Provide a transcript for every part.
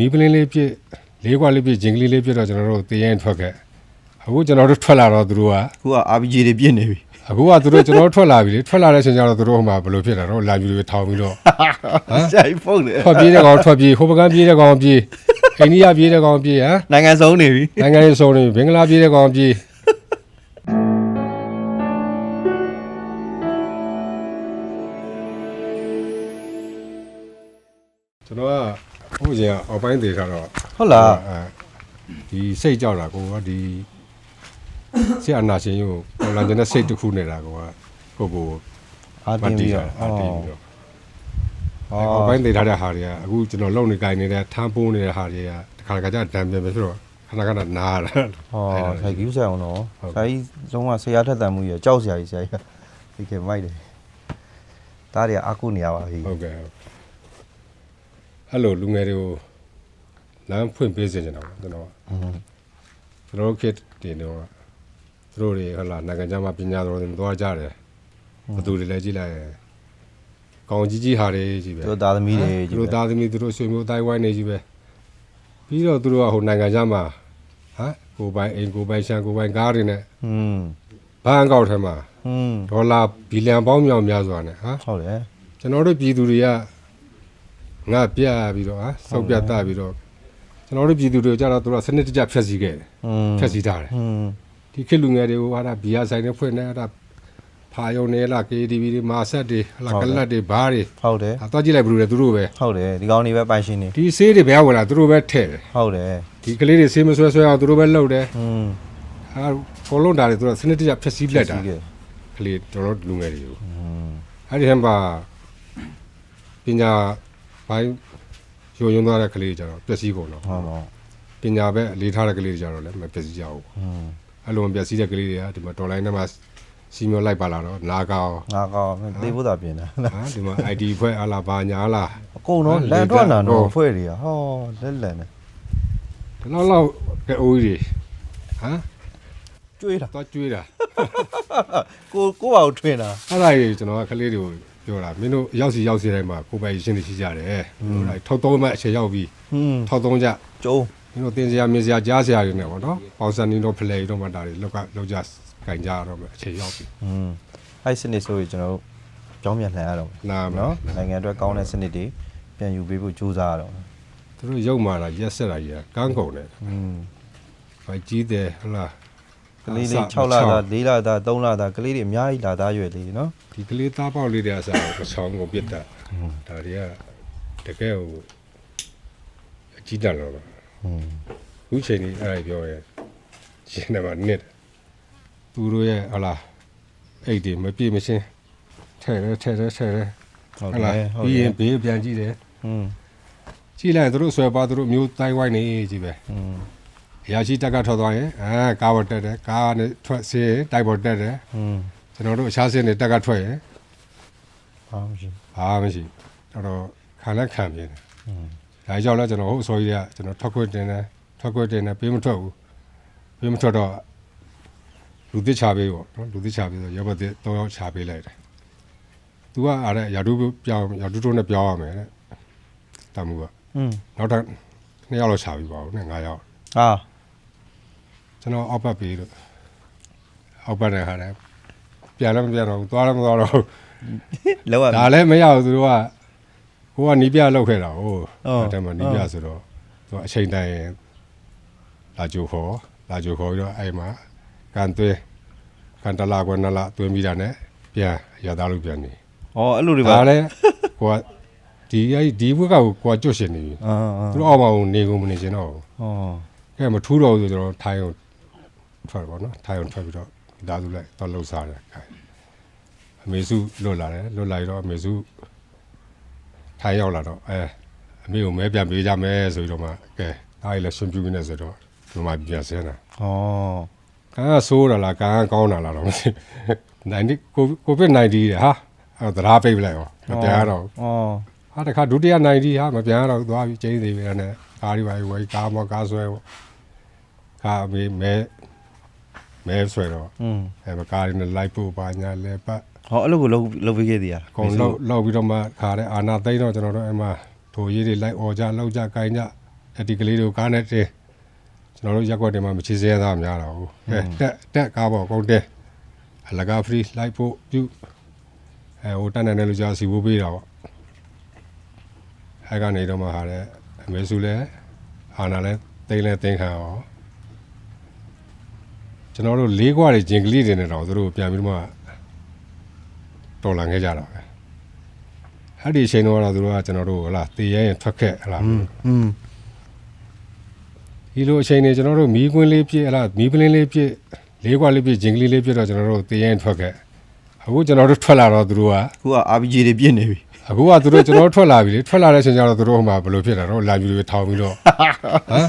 မီးပလင်းလေးပြစ်လေးခွက်လေးပြစ်ဂျင်ကလေးလေးပြစ်တော့ကျွန်တော်တို့တင်းရင်ထွက်ခဲ့အခုကျွန်တော်တို့ထွက်လာတော့သူတို့ကခုက RPG တွေပြည့်နေပြီအခုကသူတို့ကျွန်တော်တို့ထွက်လာပြီလေထွက်လာတဲ့အချိန်ကျတော့သူတို့ဟိုမှာဘယ်လိုဖြစ်တာတော့လာပြီးတွေထောင်ပြီးတော့ဆရာကြီးဖုန်းတယ်ထွက်ပြေးတဲ့ကောင်ထွက်ပြေးဟိုဘကပြေးတဲ့ကောင်ပြေးအိန္ဒိယပြေးတဲ့ကောင်ပြေးဟမ်နိုင်ငံဆုံးနေပြီနိုင်ငံရေးစုံနေဘင်္ဂလားပြေးတဲ့ကောင်ပြေးကျွန်တော်က ဟိုကျင်ကအောက်ပိုင်းသေးထားတော့ဟုတ်လားအဲဒီစိတ်ကြောက်တာကိုကဒီဆရာနာရှင်ကိုပေါ်လာတဲ့စိတ်တစ်ခုနေတာကိုကကိုကိုအာမတင်တီးပြီးတာတော့အတီးပြီးတော့ဟောအောက်ပိုင်းသေးထားတဲ့ဟာတွေကအခုကျွန်တော်လုံနေကြနေတဲ့ထမ်းပိုးနေတဲ့ဟာတွေကတခါတခါကျဒံပြန်ပဲဖြစ်တော့ခဏခဏနားရတာဟောဆိုင်ကူးဆိုင်အောင်တော့ဟုတ်ဆရာကြီးလုံးဝဆရာထက်တန်မှုရကြောက်ဆရာကြီးဆရာကြီးဒီကမိုက်တယ်ဒါတွေကအာကုနေရပါပြီဟုတ်ကဲ့ဟုတ် အဲ့လိုလူငယ်တွေကိုလမ်းဖွင့်ပေးစေချင်တာပေါ့ကျွန်တော်က อืม ကျွန်တော်တို့ခေတ်တင်တော့ကသူတို့တွေဟုတ်လားနိုင်ငံခြားမှာပညာတော်တွေမသွားကြတယ်ဘသူတွေလည်းကြည့်လိုက်ရင်ကောင်ကြီးကြီးဟာတွေကြီးပဲ သူသားသမီးတွေ သူ ကြီး တို့ ပဲ သားသမီးသူတို့ဆွေမျိုးတိုင်းဝိုင်းနေကြီးပဲပြီးတော့သူတို့ကဟိုနိုင်ငံခြားမှာဟမ်ကိုယ်ပိုင်အိမ်ကိုယ်ပိုင်ရှန်ကိုယ်ပိုင်ကားတွေနဲ့ อืม ဘဏ်အကောက်ထဲမှာ อืม ဒေါ်လာဘီလီယံပေါင်းမြောက်များစွာနဲ့ဟာ ဟုတ်တယ် ကျွန်တော်တို့ပြည်သူတွေက ငါပြပြီးတော့ဟာစောက်ပြတ်တပြီးတော့ကျွန်တော်တို့ပြည်သူတွေကြတော့သူတို့ကစနစ်တကျဖျက်ဆီးခဲ့တယ် อืม ဖျက်ဆီးထားတယ် อืม ဒီခေတ်လူငယ်တွေကိုဟာဒါဘီယာဆိုင်တွေဖွင့်နေဟာဒါဖာယုံနေလား KTV တွေမာဆက်တွေဟလာကလတ်တွေဘားတွေ ဟုတ်တယ် ဟာသွားကြည့်လိုက်ဘယ်လိုလဲသူတို့ပဲ ဟုတ်တယ်ဒီကောင်တွေပဲပိုင်ရှင်နေ ဒီဆေးတွေဘယ်ကဝင်လာသူတို့ပဲထည့်တယ် ဟုတ်တယ် ဒီကလေးတွေဆေးမဆွဲဆွဲအောင်သူတို့ပဲလှုပ်တယ် อืม ဟာကောလုံးတာတွေသူတို့ကစနစ်တကျဖျက်ဆီးလက်တာ ရှိခဲ့ ကလေးတော်တော်လူငယ်တွေကို อืม အဲ့ဒီဟမ်ပါပညာ ဘိုင်းရုံရုံသွားတဲ့ကလေးတွေကြတော့ပျက်စီးကုန်တော့ဟုတ်တော့ပညာပဲအလေးထားတဲ့ကလေးတွေကြတော့လည်းမပျက်စီးကြဘူးอืมအဲ့လိုမပျက်စီးတဲ့ကလေးတွေကဒီမှာတော်လိုင်းထဲမှာစီမျောလိုက်ပါလာတော့နာကောင်းငါကောသေဖို့သာပြင်တာဟာဒီမှာ ID ဖွဲ့အလားဘာညာလား အကုန်တော့ဟာလန်ထွက်လာလေတော့တက်ဖွဲ့တွေကဟောလက်လန်နေဒီလောက်လောက်ကအိုးကြီးဟမ်ကျွေးတာသွားကျွေးတာကိုကိုအောင်ထွင်တာအဲ့ဒါကြီးကျွန်တော်ကကလေးတွေကို ပြောတာမင်းတို့ရောက်စီရောက်စီတိုင်းမှာကိုယ်ပိုင်ရှင်းနေရှိကြတယ်ဟုတ်လားထောက်သုံးမှအချိန်ရောက်ပြီဟွန်းထောက်သုံးကြကျုံးမင်းတို့တင်စရာမြင်စရာကြားစရာတွေနဲ့ပေါ့နော်ပေါင်စံနေတော့ဖလေတော့မှဒါတွေလောက်ကလောက်ကြကင်ကြတော့မယ်အချိန်ရောက်ပြီဟွန်းအဲ့စနစ်ဆိုရင်ကျွန်တော်တို့ကြောင်းပြန်လှန်ရတော့မယ်နားမနော်နော်နိုင်ငံအတွက်ကောင်းတဲ့စနစ်တွေပြန်ယူပေးဖို့ကြိုးစားရတော့မယ်သူတို့ရုပ်မာတာရက်ဆက်တာကြီးကကန်းကုန်တယ်ဟွန်းဘာကြီးတယ်ဟုတ်လား ကလေးလေး6လသား4လသား3လသားကလေးတွေအများကြီးလာသားရွယ်လေးနော်ဒီကလေးသားပေါက်လေးတွေအစားကိုဆောင်းကိုပြစ်တာဒါတွေကတကယ်ဟိုအကြီးတန်းတော့ဟွန်းခုချိန်ကြီးအဲ့ဒါပြောရဲရှင်းတယ်မှာနစ်သူတို့ရဲ့ဟလာအိတ်တွေမပြည့်မရှင်းထဲတယ်ထဲတယ်ထဲတယ်ဟုတ်ဟတလာယ်ဟုတ်ပြီးတရယ်င်ဘေးပြန်ကြည့်တယ်ဟွန်းကြည့်လိုက်သူတို့ဆွဲပါသူတို့မျိုးတိုင်းဝိုင်းနေကြီးပဲဟွန်း အရာရှိတက်ကထွက်သွားရင်အာကားပေါ်တက်တယ်ကားနဲ့ထွက်ဆေးရင်တိုက်ပေါ်တက်တယ်ဟွန်းကျွန်တော်တို့အခြားစင်းတွေတက်ကထွက်ရင်အားမရှိဘာမှမရှိတော်တော်ခံလက်ခံပြင်းတယ်ဟွန်းဒါကြောင့်လဲကျွန်တော်ဟိုအစောကြီးကကျွန်တော်ထွက်ခွင့်တင်တယ်ထွက်ခွင့်တင်တယ်ပေးမထွက်ဘူးပေးမထွက်တော့လူသစ်ချပေးပေါ့နော်လူသစ်ချပေးဆိုရပ်ဘက်သစ်၃ယောက်ချပေးလိုက်တယ်။ तू ကအားတဲ့ရာထူးပြောင်းရာထူးတိုးနဲ့ပြောင်းရမယ်တဲ့။တမှုကဟွန်းနောက်ထပ်နှစ်ယောက်လောက်ချပေးပါဦးနဲ့၅ယောက်အာ ကျွန်တော်အောက်ဘက်ပေးလို့အောက်ဘက်နဲ့ဟာတယ်ပြန်လည်းမပြန်တော့ဘူးသွားလည်းမသွားတော့ဘူးလောက်ရဒါလည်းမရဘူးသူတို့ကကိုကနီးပြလောက်ခဲ့တာဟုတ်အော်အဲ့တည်းမှာနီးပြဆိုတော့သူကအချိန်တိုင်းလာကြိုခေါ်လာကြိုခေါ်ပြီးတော့အဲ့မှာကန်သွဲကန်တလာကွနလာသွင်းပြီးတာနဲ့ပြန်ရသားလို့ပြန်နေဩအဲ့လိုတွေပါဒါလည်းကိုကဒီအဲ့ဒီဘက်ကကိုကိုကကျွတ်ရှင်နေပြီအာအာသူတို့အောက်မှာနေကုန်မနေချင်တော့ဘူးဩကဲမထူးတော့ဘူးဆိုကျွန်တော်ထိုင်အောင် ထွက်ပါတော့ထိုင်အောင်ထွက်ပြီးတော့ဒီသားစုလိုက်တော့လှုပ်စားတယ်ခိုင်အမေစုလွတ်လာတယ်လွတ်လာပြီးတော့အမေစုထိုင်ရောက်လာတော့အဲအမေကိုမဲပြန်ပေးကြမယ်ဆိုပြီးတော့မှကဲအားရလည်းရှင်ပြူနေဆိုတော့ဒီမှာပြန်ဆင်းတာဩကံကဆိုးတာလားကံကကောင်းတာလားတော့မသိ90ကိုကိုဗစ်90တဲ့ဟာအဲ့ဒါတရားပိတ်ပလိုက်ရောမပြန်ရတော့ဘူးဩဟာတခါဒုတိယ90ဟာမပြန်ရတော့ဘူးသွားပြီးကျင်းသေးပြီအဲ့နဲ့ကားဒီပါဝယ်ကားမောကားဆွဲပေါ့ကားမေးမဲ မဲဆွဲတော့ อืม အဲမကားရင်းနဲ့လိုက်ဖို့ပါညာလဲပတ် ဟောအဲ့လိုကိုလုံးလုံးပေးခဲ့သေးရ အကုန်လောက်လောက်ပြီးတော့မှခါတဲ့အာနာသိန်းတော့ကျွန်တော်တို့အဲ့မှာထိုရေးတွေလိုက်អော်ကြလောက်ကြကိုင်းကြ အဲ့ဒီကလေးတို့ကားနဲ့တင်းကျွန်တော်တို့ရက်ွက်တွေမှာမချစ်စဲသားများတော့ဘူးအဲတက်တက်ကားပေါ့ကုန်တယ်အလကား free လိုက်ဖို့ပြုအဲဟိုတက်နေတဲ့လူကြားစီဖို့ပေးတာပေါ့အဲကနေတော့မှဟာတဲ့အမေစုလည်းအာနာလည်းတိတ်လည်းတင်းခံအောင် ကျွန်တော်တို့လေးခွားတွေဂျင်ကလေးတွေနဲ့တော့သူတို့ပြန်ပြီးတော့မှတော်လာခဲ့ကြတာပဲအဲ့ဒီအချိန်တော့ကတော့သူတို့ကကျွန်တော်တို့ဟလာတေးရဲရင်ထွက်ခဲ့ဟလာอืมဒီလိုအချိန်တွေကျွန်တော်တို့မီးကွင်းလေးပြည့်ဟလာမီးပလင်းလေးပြည့်လေးခွားလေးပြည့်ဂျင်ကလေးလေးပြည့်တော့ကျွန်တော်တို့တေးရဲရင်ထွက်ခဲ့အခုကျွန်တော်တို့ထွက်လာတော့သူတို့ကခုက RPG တွေပြည့်နေပြီအခုကသူတို့ကျွန်တော်တို့ထွက်လာပြီလေထွက်လာတဲ့အချိန်ကျတော့သူတို့ဟိုမှာဘယ်လိုဖြစ်တာတော့လာပြီးတွေထောင်ပြီးတော့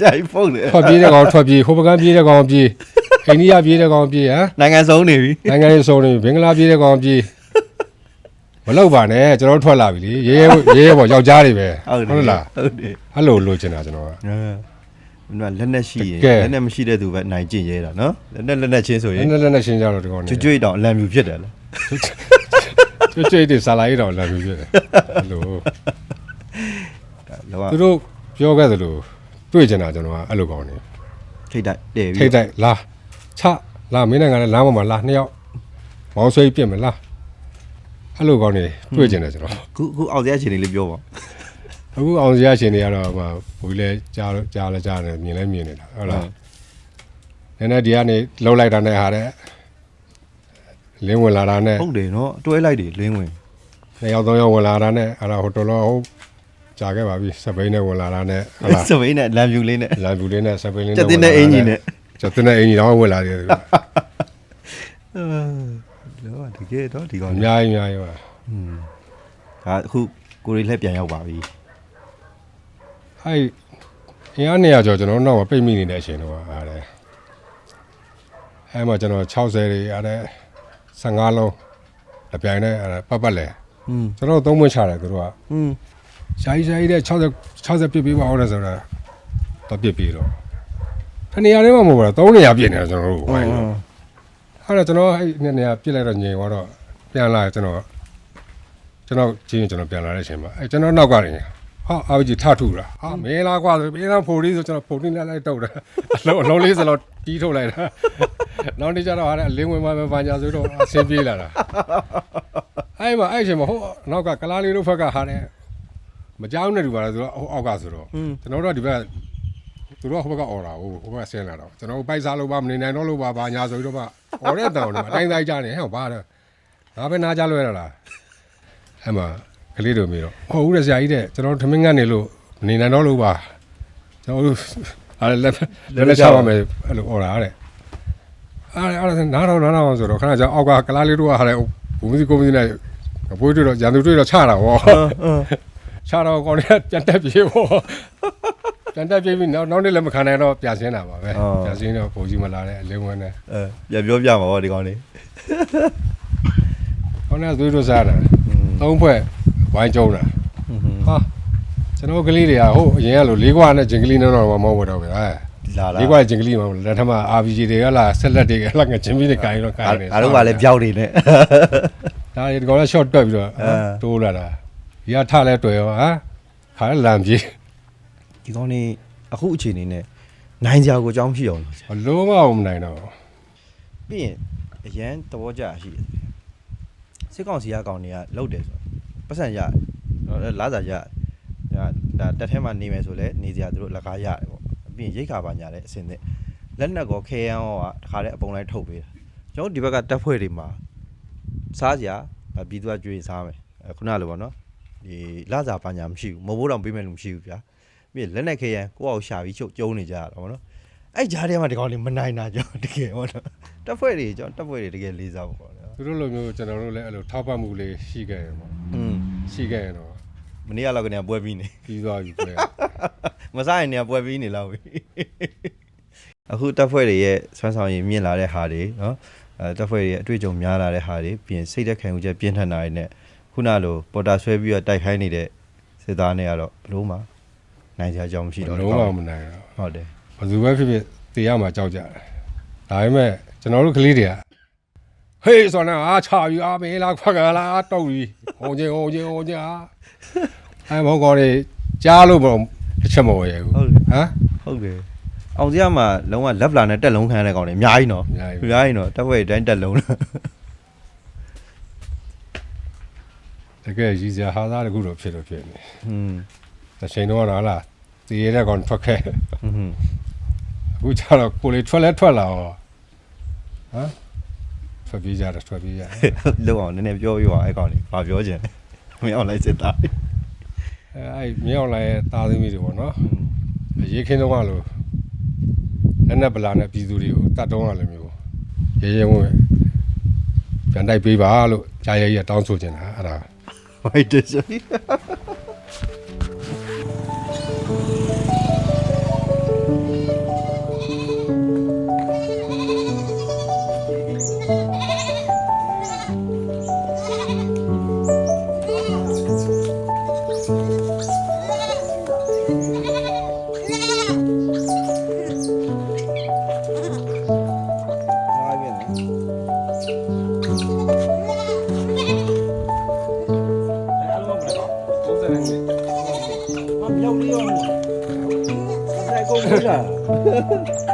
ဆရာကြီးဖုန်းတယ်ထွက်ပြေးတဲ့ကောင်ထွက်ပြေးဟိုဘကပြေးတဲ့ကောင်ပြေး အိန္ဒိယပြေးတဲ့ကောင်ပြေးဟမ်နိုင်ငံဆုံးနေပြီနိုင်ငံရေးစုံနေဘင်္ဂလားပြည်တဲ့ကောင်ပြည်မလောက်ပါနဲ့ကျွန်တော်တို့ထွက်လာပြီလေရဲရဲရဲရဲပေါ့ယောက်ျားတွေပဲဟုတ်တယ်လားဟုတ်တယ်အဲ့လိုလိုချင်တာကျွန်တော်ကအဲဘယ်လက်နဲ့ရှိရင်တကယ်လက်နဲ့မရှိတဲ့သူပဲနိုင်ကျင့်ရဲတာနော်လက်နဲ့လက်နဲ့ချင်းဆိုရနင်ည်းနည်းလေးနဲ့ရှင်းကြတော့ဒီကောင်ကျွတ်ကျွတ်တောင်အလံမြူဖြစ်တယ်လေကျွတ်ကျွတ်တွေဆာလာရီတော့လာပြီးပြတယ်အဲ့လိုလောကသူတို့ပြောခဲ့သလိုတွေ့ချင်တာကျွန်တော်ကအဲ့လိုကောင်းနေထိတ်တိုက်တဲ့ထိပြီတ်တိုက်လာ ချလာမင်းနိုင်ငံလည်းလမ်းပေါ်မှာလာနှစ်ယောက်မောင်းဆွဲပြစ်မလားအဲ့လိုကောင်းနေတွေ့ချင်တယ်ကျွန်တော်ခုခုအောင်စရာအခြေအနေလေးပြောပါအခုအောင်စရာရှင်တွေကတော့ဟိုဘူလဲကြားလို့ကြားလဲကြားတယ်မြင်လဲမြင်နေတာဟုတ်လားနည်းနည်းဒီကနေလှုပ်လိုက်တာနဲ့ဟာတဲ့လင်းဝင်လာတာနဲ့ဟုတ်တယ်နော်တွဲလိုက်တယ်လင်းဝင်နှစ်ယောက်သုံးယောက်ဝင်လာတာနဲ့အဲ့ဒါဟိုတော်တော်ဟုတ်ကြာခဲ့ပါပြီစပိန်နဲ့ဝင်လာတာနဲ့ဟလာစပိန်နဲ့လံမြူလေးနဲ့လန်ဘူးလေးနဲ့စပိန်လေးကျက်တင်တဲ့အင်ဂျင်နဲ့ ကျက်တင်တဲ့အင်ဂျင်တော့ဝင်လာတယ်သူက လောကတကယ်တော့ဒီကောင် အများကြီးအများကြီးပါ ဒါအခုကိုရီလက်ပြန်ရောက်ပါပြီ အဲ့အင်အားနေရကျော်ကျွန်တော်တို့နောက်မှာပိတ်မိနေတဲ့အချိန်တော့ဟာတဲ့အဲ့မှာကျွန်တော်60တွေအဲ့ဒါ15လုံးအပြိုင်နဲ့အဲ့ဒါပတ်ပတ်လဲ อืม ကျွန်တော်သုံးမွင့်ချတယ်သူတို့က อืม ရှာကြီးရှာကြီးတဲ့60 60ပြစ်ပေးပါအောင်လဲဆိုတာတော့ပြစ်ပေးတော့တ နေရာလေးမှမဟုတ်ဘူးလား3နေရာပြစ်နေတာကျွန်တော်တို့ဝိုင်းလို့အဲ့တော့ကျွန်တော်အဲ့နှစ်နေရာပြစ်လိုက်တော့ညင်သွားတော့ပြန်လာကျွန်တော်ကျွန်တော်ချင်းကျွန်တော်ပြန်လာတဲ့အချိန်မှာအဲ့ကျွန်တော်နောက်ကနေဟာအာကြီးထထူတာဟာမင်းလားကွာဆိုမင်းလားဖိုလီဆိုကျွန်တော်ဖိုလီလိုက်လိုက်တုတ်တယ်အလုံးအလုံးလေးစလုံးတီးထုတ်လိုက်တာနောက်နေ့ကျတော့ဟာတဲ့အလင်းဝင်မှာပဲဘာညာဆိုတော့အဆင်ပြေလာတာအဲ့မှာအဲ့အချိန်မှာဟိုနောက်ကကလားလေးတို့ဘက်ကဟာတဲ့မကြောက်နဲ့တူပါလားဆိုတော့ဟိုအောက်ကဆိုတော့ကျွန်တော်တို့ကဒီဘက် သူတို့ကဟိုဘက်ကအော်တာကိုဟိုဘက်ဆင်းလာတော့ကျွန်တော်တို့ပိုက်စားလို့ပါမနေနိုင်တော့လို့ပါဘာညာဆိုပြီးတော့မှအော်တဲ့တောင်တွေမှာအတိုင်းတိုင်းကြားနေဟဲ့ဘာတော့ငါပဲနားကြလွဲရလားအဲ့မှာကလေးတို့မေးတော့ဟုတ်ဦးတဲ့ဆရာကြီးတဲ့ကျွန်တော်တို့ထမင်းကနေလို့မနေနိုင်တော့လို့ပါကျွန်တော်တို့အားလည်းလည်းချပါမယ်အဲ့လိုအော်တာတဲ့အားအားနားတော့နားတော့ဆိုတော့ခဏကြာအောက်ကကလားလေးတို့ကဟာလေဘုံစီကုန်းစီနဲ့ဘွေးတွေ့တော့ရန်သူတွေ့တော့ချတာဗောချတော့ကောင်းတယ်ပြန်တက်ပြေဗော ပြန်တက်ပြေပြီးနောက်နောက်နေ့လည်းမခံနိုင်တော့ပြန်ဆင်းတာပါပဲပြန်ဆင်းတော့ပုံကြီးမလာတဲ့အလင်းဝင်နဲ့အဲပြန်ပြောပြမှာဗောဒီကောင်လေးခေါင်းနဲ့သွေးတို့စားတာသုံးဖွဲ့ဝိုင်းကျုံတာဟာကျွန်တော်ကလေးတွေကဟိုအရင်ကလို့လေးခွာနဲ့ဂျင်ကလေးနဲ့တော့မဟုတ်တော့ဘူးအဲလာလာလေးခွာဂျင်ကလေးမှာလက်ထမ RPG တွေကလာဆက်လက်တွေကလာငဂျင်ပြီးနဲ့ကိုင်းတော့ကိုင်းနေအားလုံးကလည်းပြောက်နေနဲ့ ဒါဒီကောင်လည်း short တွက်ပြီးတော့အဲ တိုးလာတာဒီကထလဲတွေ့ရောဟာခါလမ်းပြေး ဒီကောင်လေးအခုအချိန်နေနဲ့နိုင်ကြကိုအကြောင်းဖြစ်အောင်လို့ဘလုံးမအောင်မနိုင်တော့ပြီးရင်အရန်သဘောကျရှိတယ်စစ်ကောင်စီကကောင်တွေကလုတ်တယ်ဆိုတော့ပတ်စံရတယ်နော်လာစာရတယ်ဒါဒါတက်ထဲမှာနေမယ်ဆိုလဲနေစရာသူတို့လက်ကားရတယ်ပေါ့ပြီးရင်ရိတ်ခါပါညာတဲ့အစင်းနဲ့လက်နက်ကောခဲရန်ရောကတခါတည်းအပုံလိုက်ထုတ်ပေးတာကျွန်တော်တို့ဒီဘက်ကတက်ဖွဲ့တွေမှာစားစရာဒါပြည်သူကကြွေးစားမယ်အဲခုနလိုပေါ့နော်ဒီလာစာပါညာမရှိဘူးမဟုတ်ဘူးတော့ပေးမယ်လို့မရှိဘူးဗျာ ပြီးရင်လက်နက်ခဲရန်ကိုယ့်အောင်ရှာပြီးချုပ်ကျုံနေကြရတာပေါ့နော်အဲ့ကြားထဲမှာဒီကောင်လေးမနိုင်တာကြောင့်တကယ်ပေါ့နော်တက်ဖွဲ့တွေကျွန်တော်တက်ဖွဲ့တွေတကယ်လေးစားဖို့ပေါ့နော်သူတို့လိုမျိုးကျွန်တော်တို့လည်းအဲ့လိုထောက်ပံ့မှုလေးရှိခဲ့ရပေါ့อืมရှိခဲ့ရင်တော့မနေ့ကလောက်ကနေပွဲပြီးနေပြီးသွားပြီပြဲမစားရင်နေပွဲပြီးနေလောက်ပြီအခုတက်ဖွဲ့တွေရဲ့ဆွမ်းဆောင်ရည်မြင့်လာတဲ့ဟာတွေနော်အဲတက်ဖွဲ့တွေရဲ့အတွေ့အကြုံများလာတဲ့ဟာတွေပြင်စိတ်သက်ခံမှုချက်ပြင်းထန်တာတွေနဲ့ခုနလိုပေါ်တာဆွဲပြီးတော့တိုက်ခိုင်းနေတဲ့စစ်သားတွေကတော့ဘလို့မှ နိုင်ကြကြောင်းမရှိတော့လုံးဝမနိုင်တော့ဟုတ်တယ်ဘယ်သူပဲဖြစ်ဖြစ်တေးရမှာကြောက်ကြတယ်ဒါပေမဲ့ကျွန်တော်တို့ကလေးတွေကဟေးဆိုတော့အားချယူအားမေးလားခွက်ကလားတုတ်ပြီဟိုချင်းဟိုချင်းဟိုချင်းအားအဲမောကောတွေကြားလို့မတစ်ချက်မဝယ်ရဘူးဟုတ်တယ်ဟမ်ဟုတ်တယ်အောင်စရမှာလုံးဝလက်ဖလာနဲ့တက်လုံးခံရတဲ့ကောင်တွေအများကြီးနော်အများကြီးအများကြီးနော်တက်ဝဲတိုင်းတက်လုံးလားတကယ်ရည်စရာဟာသားတခုတော့ဖြစ်တော့ဖြစ်နေဟွန်း တစ်ချိန်တော့ဟာလားတည်ရတဲ့ကောင်ထွက်ခဲ့ဟွန်းဟွန်းအခုကျတော့ကိုလေထွက်လဲထွက်လာရောဟမ်ထွက်ပြေးကြတယ်ထွက်ပြေးကြတယ်လောက်အောင်နည်းနည်းပြောပြပါအဲ့ကောင်တွေဘာပြောချင်လဲမင်းအောင်လိုက်စစ်သားအဲအဲ့မြောက်လာရဲ့တာသမီတွေပေါ့နော်အရေးခင်းတော့ကလို့လက်နဲ့ဗလာနဲ့ပြည်သူတွေကိုတတ်တော့ရလည်းမျိုးရဲရဲဝဲပြန်တိုက်ပေးပါလို့ကြားရဲရဲတောင်းဆိုချင်တာအဲ့ဒါဟိုက်တ ဆိုင်